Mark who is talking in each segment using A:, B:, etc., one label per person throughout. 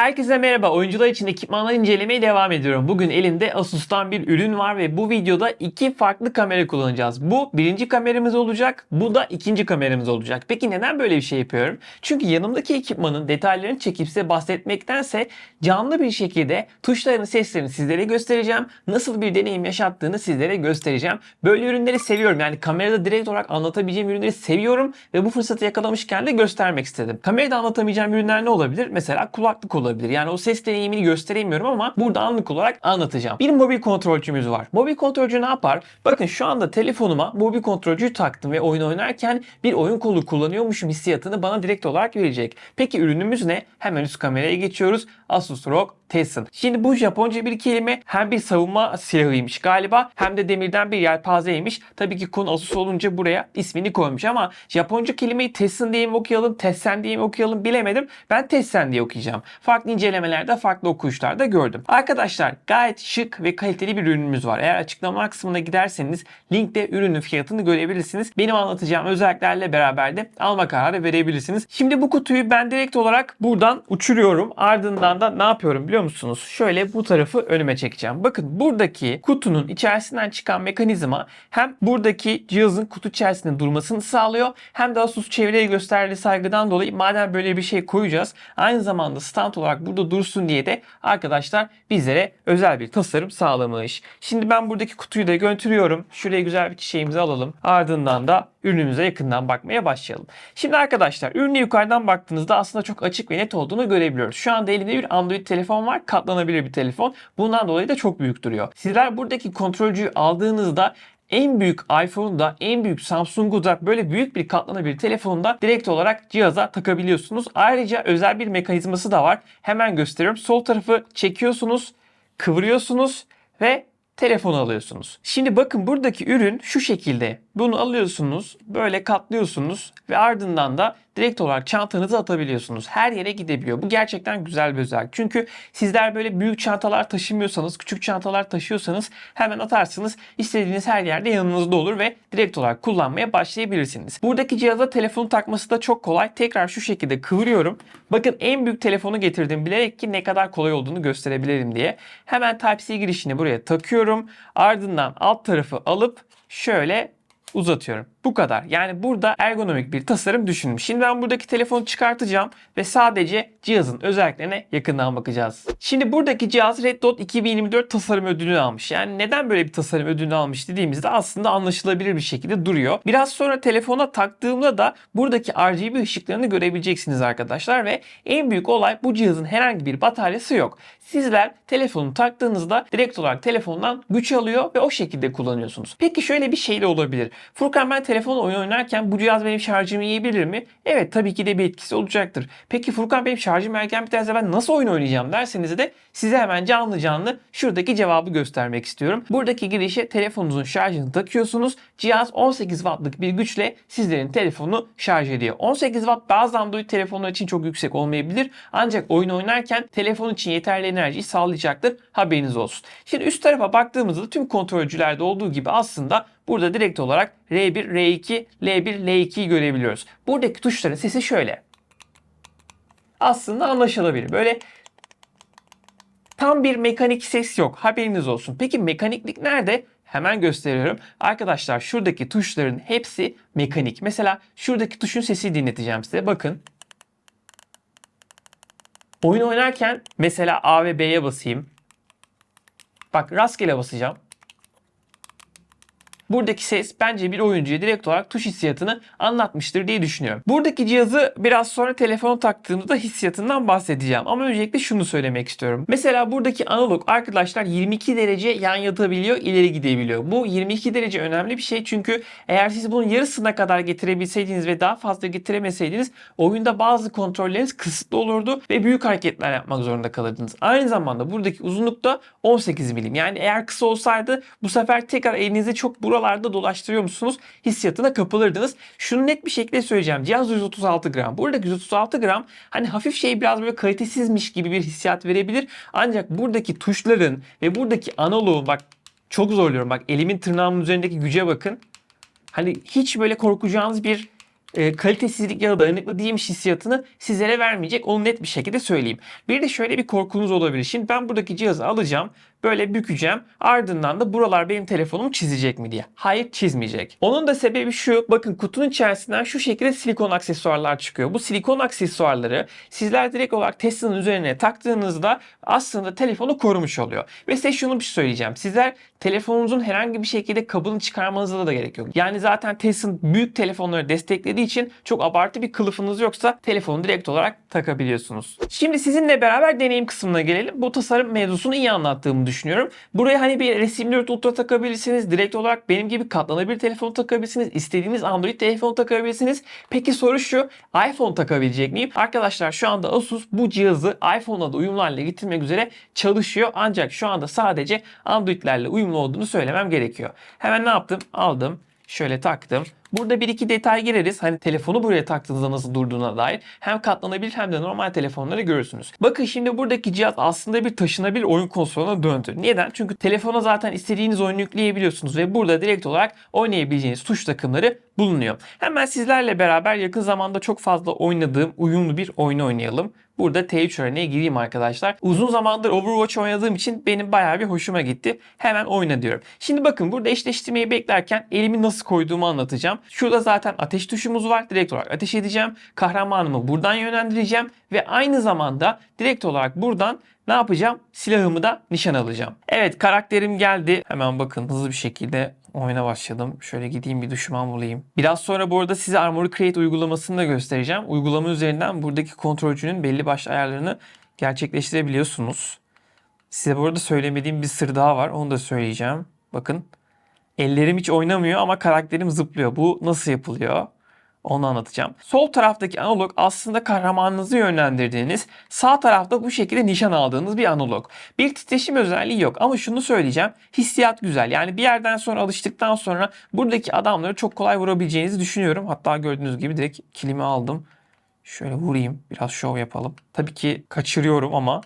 A: Herkese merhaba. Oyuncular için ekipmanlar incelemeye devam ediyorum. Bugün elimde Asus'tan bir ürün var ve bu videoda iki farklı kamera kullanacağız. Bu birinci kameramız olacak, bu da ikinci kameramız olacak. Peki neden böyle bir şey yapıyorum? Çünkü yanımdaki ekipmanın detaylarını çekip size bahsetmektense canlı bir şekilde tuşların seslerini sizlere göstereceğim. Nasıl bir deneyim yaşattığını sizlere göstereceğim. Böyle ürünleri seviyorum. Yani kamerada direkt olarak anlatabileceğim ürünleri seviyorum ve bu fırsatı yakalamışken de göstermek istedim. Kamerada anlatamayacağım ürünler ne olabilir? Mesela kulaklık olabilir. Yani o ses deneyimini gösteremiyorum ama burada anlık olarak anlatacağım. Bir mobil kontrolcümüz var. Mobil kontrolcü ne yapar? Bakın şu anda telefonuma mobil kontrolcüyü taktım ve oyun oynarken bir oyun kolu kullanıyormuşum hissiyatını bana direkt olarak verecek. Peki ürünümüz ne? Hemen üst kameraya geçiyoruz. Asus ROG Tessen. Şimdi bu Japonca bir kelime hem bir savunma silahıymış galiba hem de demirden bir yelpazeymiş. Tabii ki konu Asus olunca buraya ismini koymuş ama Japonca kelimeyi Tessen diye mi okuyalım, Tessen diye mi okuyalım bilemedim. Ben Tessen diye okuyacağım. Farklı incelemelerde, farklı okuyuşlarda gördüm. Arkadaşlar gayet şık ve kaliteli bir ürünümüz var. Eğer açıklama kısmına giderseniz linkte ürünün fiyatını görebilirsiniz. Benim anlatacağım özelliklerle beraber de alma kararı verebilirsiniz. Şimdi bu kutuyu ben direkt olarak buradan uçuruyorum. Ardından da ne yapıyorum biliyor musunuz? Şöyle bu tarafı önüme çekeceğim. Bakın buradaki kutunun içerisinden çıkan mekanizma hem buradaki cihazın kutu içerisinde durmasını sağlıyor hem de Asus çevreye gösterdiği saygıdan dolayı madem böyle bir şey koyacağız aynı zamanda stand olarak burada dursun diye de arkadaşlar bizlere özel bir tasarım sağlamış. Şimdi ben buradaki kutuyu da götürüyorum. Şuraya güzel bir çiçeğimizi alalım. Ardından da ürünümüze yakından bakmaya başlayalım. Şimdi arkadaşlar ürüne yukarıdan baktığınızda aslında çok açık ve net olduğunu görebiliyoruz. Şu anda elimde bir Android telefon var. Katlanabilir bir telefon. Bundan dolayı da çok büyük duruyor. Sizler buradaki kontrolcüyü aldığınızda en büyük iPhone'u da en büyük Samsung'u da böyle büyük bir katlanabilir telefonu da direkt olarak cihaza takabiliyorsunuz. Ayrıca özel bir mekanizması da var. Hemen gösteriyorum. Sol tarafı çekiyorsunuz, kıvırıyorsunuz ve telefonu alıyorsunuz. Şimdi bakın buradaki ürün şu şekilde. Bunu alıyorsunuz, böyle katlıyorsunuz ve ardından da direkt olarak çantanızı atabiliyorsunuz. Her yere gidebiliyor. Bu gerçekten güzel bir özellik. Çünkü sizler böyle büyük çantalar taşımıyorsanız, küçük çantalar taşıyorsanız hemen atarsınız. İstediğiniz her yerde yanınızda olur ve direkt olarak kullanmaya başlayabilirsiniz. Buradaki cihaza telefonu takması da çok kolay. Tekrar şu şekilde kıvırıyorum. Bakın en büyük telefonu getirdim bilerek ki ne kadar kolay olduğunu gösterebilirim diye. Hemen Type-C girişini buraya takıyorum. Ardından alt tarafı alıp şöyle uzatıyorum. Bu kadar. Yani burada ergonomik bir tasarım düşünmüş. Şimdi ben buradaki telefonu çıkartacağım ve sadece cihazın özelliklerine yakından bakacağız. Şimdi buradaki cihaz Red Dot 2024 tasarım ödülünü almış. Yani neden böyle bir tasarım ödülünü almış dediğimizde aslında anlaşılabilir bir şekilde duruyor. Biraz sonra telefona taktığımda da buradaki RGB ışıklarını görebileceksiniz arkadaşlar ve en büyük olay bu cihazın herhangi bir bataryası yok. Sizler telefonu taktığınızda direkt olarak telefondan güç alıyor ve o şekilde kullanıyorsunuz. Peki şöyle bir şey de olabilir. Furkan ben telefon oyun oynarken bu cihaz benim şarjımı yiyebilir mi? Evet tabii ki de bir etkisi olacaktır. Peki Furkan benim şarjım erken biterse ben nasıl oyun oynayacağım derseniz de size hemen canlı canlı şuradaki cevabı göstermek istiyorum. Buradaki girişe telefonunuzun şarjını takıyorsunuz. Cihaz 18 wattlık bir güçle sizlerin telefonunu şarj ediyor. 18 watt bazı Android telefonlar için çok yüksek olmayabilir. Ancak oyun oynarken telefon için yeterli enerjiyi sağlayacaktır. Haberiniz olsun. Şimdi üst tarafa baktığımızda tüm kontrolcülerde olduğu gibi aslında Burada direkt olarak R1, R2, L1, L2'yi görebiliyoruz. Buradaki tuşların sesi şöyle. Aslında anlaşılabilir. Böyle tam bir mekanik ses yok. Haberiniz olsun. Peki mekaniklik nerede? Hemen gösteriyorum. Arkadaşlar şuradaki tuşların hepsi mekanik. Mesela şuradaki tuşun sesi dinleteceğim size. Bakın. Oyun oynarken mesela A ve B'ye basayım. Bak rastgele basacağım. Buradaki ses bence bir oyuncuya direkt olarak tuş hissiyatını anlatmıştır diye düşünüyorum. Buradaki cihazı biraz sonra telefona taktığımızda hissiyatından bahsedeceğim. Ama öncelikle şunu söylemek istiyorum. Mesela buradaki analog arkadaşlar 22 derece yan yatabiliyor, ileri gidebiliyor. Bu 22 derece önemli bir şey çünkü eğer siz bunun yarısına kadar getirebilseydiniz ve daha fazla getiremeseydiniz oyunda bazı kontrolleriniz kısıtlı olurdu ve büyük hareketler yapmak zorunda kalırdınız. Aynı zamanda buradaki uzunluk da 18 milim. Yani eğer kısa olsaydı bu sefer tekrar elinizi çok buralarda dolaştırıyor musunuz hissiyatına kapılırdınız. Şunu net bir şekilde söyleyeceğim. Cihaz 136 gram. Buradaki 136 gram hani hafif şey biraz böyle kalitesizmiş gibi bir hissiyat verebilir. Ancak buradaki tuşların ve buradaki analoğun bak çok zorluyorum. Bak elimin tırnağımın üzerindeki güce bakın. Hani hiç böyle korkacağınız bir e, kalitesizlik ya da dayanıklı değilmiş hissiyatını sizlere vermeyecek. Onu net bir şekilde söyleyeyim. Bir de şöyle bir korkunuz olabilir. Şimdi ben buradaki cihazı alacağım. Böyle bükeceğim. Ardından da buralar benim telefonumu çizecek mi diye. Hayır çizmeyecek. Onun da sebebi şu. Bakın kutunun içerisinden şu şekilde silikon aksesuarlar çıkıyor. Bu silikon aksesuarları sizler direkt olarak Tesla'nın üzerine taktığınızda aslında telefonu korumuş oluyor. Ve size şunu bir şey söyleyeceğim. Sizler telefonunuzun herhangi bir şekilde kabını çıkarmanıza da gerek yok. Yani zaten Tesla'nın büyük telefonları desteklediği için çok abartı bir kılıfınız yoksa telefonu direkt olarak takabiliyorsunuz. Şimdi sizinle beraber deneyim kısmına gelelim. Bu tasarım mevzusunu iyi anlattığımı düşünüyorum. Buraya hani bir resimli ultra takabilirsiniz. Direkt olarak benim gibi katlanabilir telefonu takabilirsiniz. İstediğiniz Android telefonu takabilirsiniz. Peki soru şu. iPhone takabilecek miyim? Arkadaşlar şu anda Asus bu cihazı iPhone'la da uyumlu hale getirmek üzere çalışıyor. Ancak şu anda sadece Android'lerle uyumlu olduğunu söylemem gerekiyor. Hemen ne yaptım? Aldım. Şöyle taktım. Burada bir iki detay gireriz. Hani telefonu buraya taktığınızda nasıl durduğuna dair. Hem katlanabilir hem de normal telefonları görürsünüz. Bakın şimdi buradaki cihaz aslında bir taşınabilir oyun konsoluna döndü. Neden? Çünkü telefona zaten istediğiniz oyunu yükleyebiliyorsunuz ve burada direkt olarak oynayabileceğiniz tuş takımları bulunuyor. Hemen sizlerle beraber yakın zamanda çok fazla oynadığım uyumlu bir oyunu oynayalım. Burada T3 örneğe gireyim arkadaşlar. Uzun zamandır Overwatch oynadığım için benim bayağı bir hoşuma gitti. Hemen oyna diyorum. Şimdi bakın burada eşleştirmeyi beklerken elimi nasıl koyduğumu anlatacağım. Şurada zaten ateş tuşumuz var. Direkt olarak ateş edeceğim. Kahramanımı buradan yönlendireceğim. Ve aynı zamanda direkt olarak buradan ne yapacağım? Silahımı da nişan alacağım. Evet karakterim geldi. Hemen bakın hızlı bir şekilde oyuna başladım. Şöyle gideyim bir düşman bulayım. Biraz sonra bu arada size Armory Create uygulamasını da göstereceğim. Uygulama üzerinden buradaki kontrolcünün belli başlı ayarlarını gerçekleştirebiliyorsunuz. Size bu arada söylemediğim bir sır daha var. Onu da söyleyeceğim. Bakın. Ellerim hiç oynamıyor ama karakterim zıplıyor. Bu nasıl yapılıyor? Onu anlatacağım. Sol taraftaki analog aslında kahramanınızı yönlendirdiğiniz, sağ tarafta bu şekilde nişan aldığınız bir analog. Bir titreşim özelliği yok ama şunu söyleyeceğim. Hissiyat güzel. Yani bir yerden sonra alıştıktan sonra buradaki adamları çok kolay vurabileceğinizi düşünüyorum. Hatta gördüğünüz gibi direkt kilimi aldım. Şöyle vurayım. Biraz şov yapalım. Tabii ki kaçırıyorum ama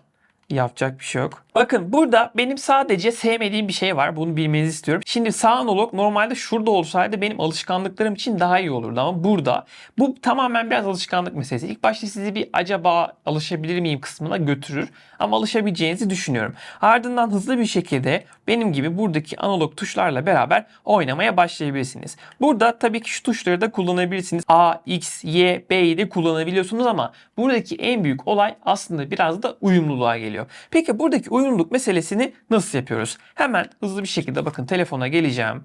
A: Yapacak bir şey yok. Bakın burada benim sadece sevmediğim bir şey var. Bunu bilmenizi istiyorum. Şimdi sağ analog normalde şurada olsaydı benim alışkanlıklarım için daha iyi olurdu ama burada bu tamamen biraz alışkanlık meselesi. İlk başta sizi bir acaba alışabilir miyim kısmına götürür ama alışabileceğinizi düşünüyorum. Ardından hızlı bir şekilde benim gibi buradaki analog tuşlarla beraber oynamaya başlayabilirsiniz. Burada tabii ki şu tuşları da kullanabilirsiniz. A, X, Y, B'yi de kullanabiliyorsunuz ama buradaki en büyük olay aslında biraz da uyumluluğa geliyor. Peki buradaki uyumluluk meselesini nasıl yapıyoruz? Hemen hızlı bir şekilde bakın telefona geleceğim.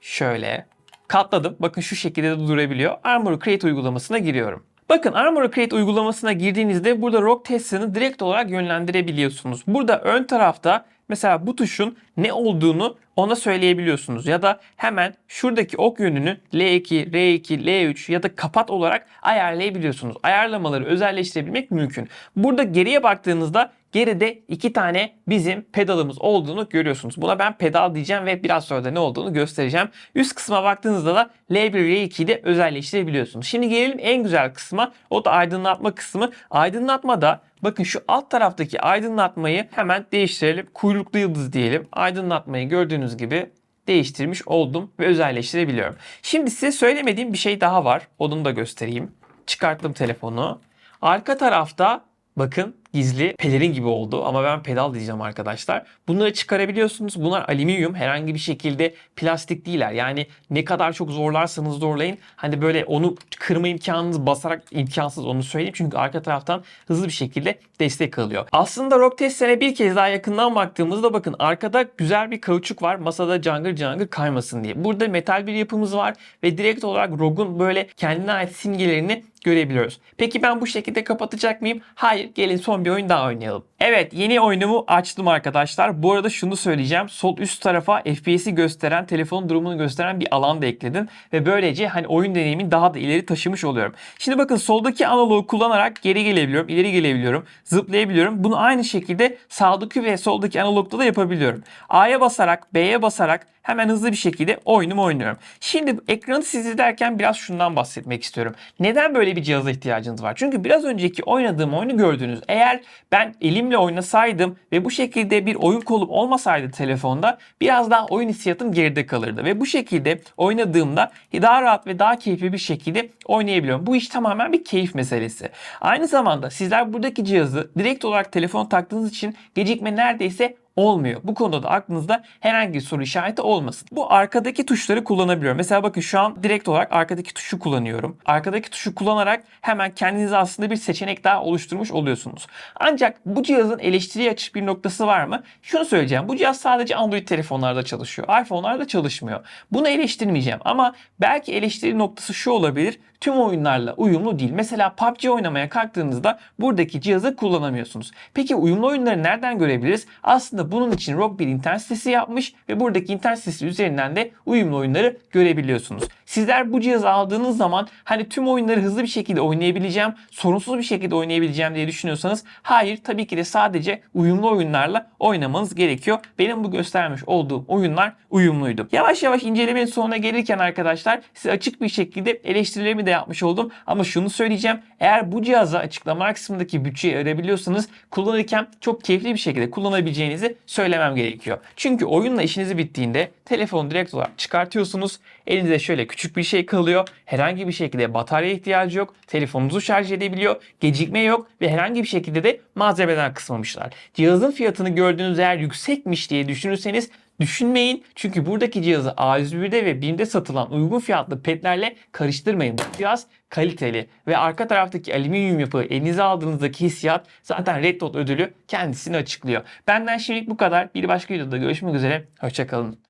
A: Şöyle katladım. Bakın şu şekilde de durabiliyor. Armor Create uygulamasına giriyorum. Bakın Armor Create uygulamasına girdiğinizde burada Rock Tesla'nı direkt olarak yönlendirebiliyorsunuz. Burada ön tarafta mesela bu tuşun ne olduğunu ona söyleyebiliyorsunuz. Ya da hemen şuradaki ok yönünü L2, R2, L3 ya da kapat olarak ayarlayabiliyorsunuz. Ayarlamaları özelleştirebilmek mümkün. Burada geriye baktığınızda geride iki tane bizim pedalımız olduğunu görüyorsunuz. Buna ben pedal diyeceğim ve biraz sonra da ne olduğunu göstereceğim. Üst kısma baktığınızda da L1, R2'yi de özelleştirebiliyorsunuz. Şimdi gelelim en güzel kısma. O da aydınlatma kısmı. Aydınlatmada Bakın şu alt taraftaki aydınlatmayı hemen değiştirelim. Kuyruklu yıldız diyelim. Aydınlatmayı gördüğünüz gibi değiştirmiş oldum ve özelleştirebiliyorum. Şimdi size söylemediğim bir şey daha var. Onu da göstereyim. Çıkarttım telefonu. Arka tarafta bakın gizli pelerin gibi oldu ama ben pedal diyeceğim arkadaşlar. Bunları çıkarabiliyorsunuz. Bunlar alüminyum. Herhangi bir şekilde plastik değiller. Yani ne kadar çok zorlarsanız zorlayın. Hani böyle onu kırma imkanınız basarak imkansız onu söyleyeyim. Çünkü arka taraftan hızlı bir şekilde destek alıyor. Aslında Rock Test'e bir kez daha yakından baktığımızda bakın arkada güzel bir kauçuk var. Masada cangır cangır kaymasın diye. Burada metal bir yapımız var ve direkt olarak ROG'un böyle kendine ait simgelerini görebiliyoruz. Peki ben bu şekilde kapatacak mıyım? Hayır. Gelin son bir oyun daha oynayalım. Evet yeni oyunumu açtım arkadaşlar. Bu arada şunu söyleyeceğim. Sol üst tarafa FPS'i gösteren, telefonun durumunu gösteren bir alan da ekledim. Ve böylece hani oyun deneyimini daha da ileri taşımış oluyorum. Şimdi bakın soldaki analogu kullanarak geri gelebiliyorum, ileri gelebiliyorum, zıplayabiliyorum. Bunu aynı şekilde sağdaki ve soldaki analogda da yapabiliyorum. A'ya basarak, B'ye basarak hemen hızlı bir şekilde oyunumu oynuyorum. Şimdi ekranı siz izlerken biraz şundan bahsetmek istiyorum. Neden böyle bir cihaza ihtiyacınız var? Çünkü biraz önceki oynadığım oyunu gördünüz. Eğer ben elimle oynasaydım ve bu şekilde bir oyun kolum olmasaydı telefonda biraz daha oyun hissiyatım geride kalırdı. Ve bu şekilde oynadığımda daha rahat ve daha keyifli bir şekilde oynayabiliyorum. Bu iş tamamen bir keyif meselesi. Aynı zamanda sizler buradaki cihazı direkt olarak telefon taktığınız için gecikme neredeyse olmuyor. Bu konuda da aklınızda herhangi bir soru işareti olmasın. Bu arkadaki tuşları kullanabiliyorum. Mesela bakın şu an direkt olarak arkadaki tuşu kullanıyorum. Arkadaki tuşu kullanarak hemen kendinize aslında bir seçenek daha oluşturmuş oluyorsunuz. Ancak bu cihazın eleştiriye açık bir noktası var mı? Şunu söyleyeceğim. Bu cihaz sadece Android telefonlarda çalışıyor. iPhone'larda çalışmıyor. Bunu eleştirmeyeceğim ama belki eleştiri noktası şu olabilir. Tüm oyunlarla uyumlu değil. Mesela PUBG oynamaya kalktığınızda buradaki cihazı kullanamıyorsunuz. Peki uyumlu oyunları nereden görebiliriz? Aslında bunun için ROG bir internet sitesi yapmış ve buradaki internet sitesi üzerinden de uyumlu oyunları görebiliyorsunuz. Sizler bu cihazı aldığınız zaman hani tüm oyunları hızlı bir şekilde oynayabileceğim, sorunsuz bir şekilde oynayabileceğim diye düşünüyorsanız hayır tabii ki de sadece uyumlu oyunlarla oynamanız gerekiyor. Benim bu göstermiş olduğum oyunlar uyumluydu. Yavaş yavaş incelemenin sonuna gelirken arkadaşlar size açık bir şekilde eleştirilerimi de yapmış oldum. Ama şunu söyleyeceğim. Eğer bu cihaza açıklamalar kısmındaki bütçeyi örebiliyorsanız kullanırken çok keyifli bir şekilde kullanabileceğinizi söylemem gerekiyor. Çünkü oyunla işinizi bittiğinde telefonu direkt olarak çıkartıyorsunuz. Elinize şöyle küçük bir şey kalıyor. Herhangi bir şekilde batarya ihtiyacı yok. Telefonunuzu şarj edebiliyor. Gecikme yok ve herhangi bir şekilde de malzemeden kısmamışlar. Cihazın fiyatını gördüğünüz eğer yüksekmiş diye düşünürseniz Düşünmeyin çünkü buradaki cihazı A101'de ve BİM'de satılan uygun fiyatlı petlerle karıştırmayın. Bu cihaz kaliteli ve arka taraftaki alüminyum yapı elinize aldığınızdaki hissiyat zaten Red Dot ödülü kendisini açıklıyor. Benden şimdilik bu kadar. Bir başka videoda görüşmek üzere. Hoşçakalın.